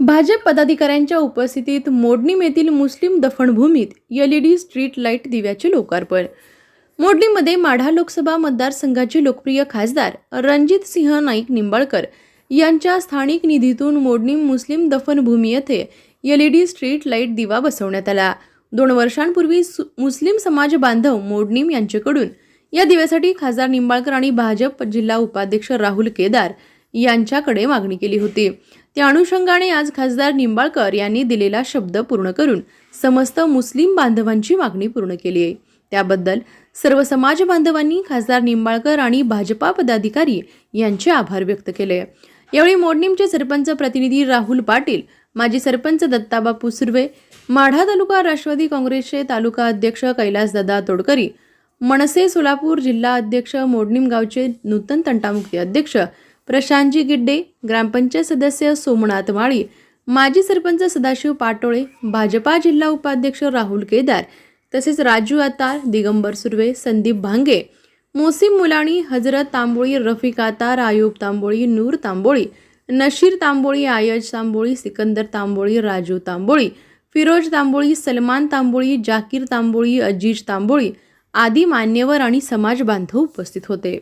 भाजप पदाधिकाऱ्यांच्या उपस्थितीत मोडणीम येथील मुस्लिम दफनभूमीत. L E D street light दिव्याचे लोकार्पण. मोडणीमध्ये माढा लोकसभा मतदारसंघाचे लोकप्रिय खासदार रणजित सिंह नाईक निंबाळकर यांच्या स्थानिक निधीतून मोडणीम मुस्लिम दफनभूमी येथे L E D street light दिवा बसवण्यात आला. दोन वर्षांपूर्वी सु- मुस्लिम समाज बांधव मोडणीम यांच्याकडून या दिव्यासाठी खासदार निंबाळकर आणि भाजप जिल्हा उपाध्यक्ष राहुल केदार यांच्याकडे मागणी केली होती. त्या अनुषंगाने आज खासदार निंबाळकर यांनी दिलेला शब्द पूर्ण करून समस्त मुस्लिम बांधवांची मागणी पूर्ण केली आहे. त्याबद्दल सर्व समाज बांधवांनी खासदार निंबाळकर आणि भाजपा पदाधिकारी यांचे आभार व्यक्त केले. यावेळी मोडणीमचे सरपंच प्रतिनिधी राहुल पाटील माजी सरपंच दत्ताबापू सुर्वे माढा तालुका राष्ट्रवादी काँग्रेसचे तालुका अध्यक्ष कैलासदादा तोडकरी मनसे सोलापूर जिल्हा अध्यक्ष मोडणीम गावचे नूतन तंटामुक्ती अध्यक्ष प्रशांतजी गिड्डे ग्रामपंचायत सदस्य सोमनाथ माळी माजी सरपंच सदाशिव पाटोळे भाजपा जिल्हा उपाध्यक्ष राहुल केदार तसेच राजू आतार दिगंबर सुर्वे संदीप भांगे मोसीम मुलाणी हजरत तांबोळी रफिक आतार आयुब तांबोळी नूर तांबोळी नशीर तांबोळी आयज तांबोळी सिकंदर तांबोळी राजू तांबोळी फिरोज तांबोळी सलमान तांबोळी जाकीर तांबोळी अजीज तांबोळी आदी मान्यवर आणि समाज बांधव उपस्थित होते.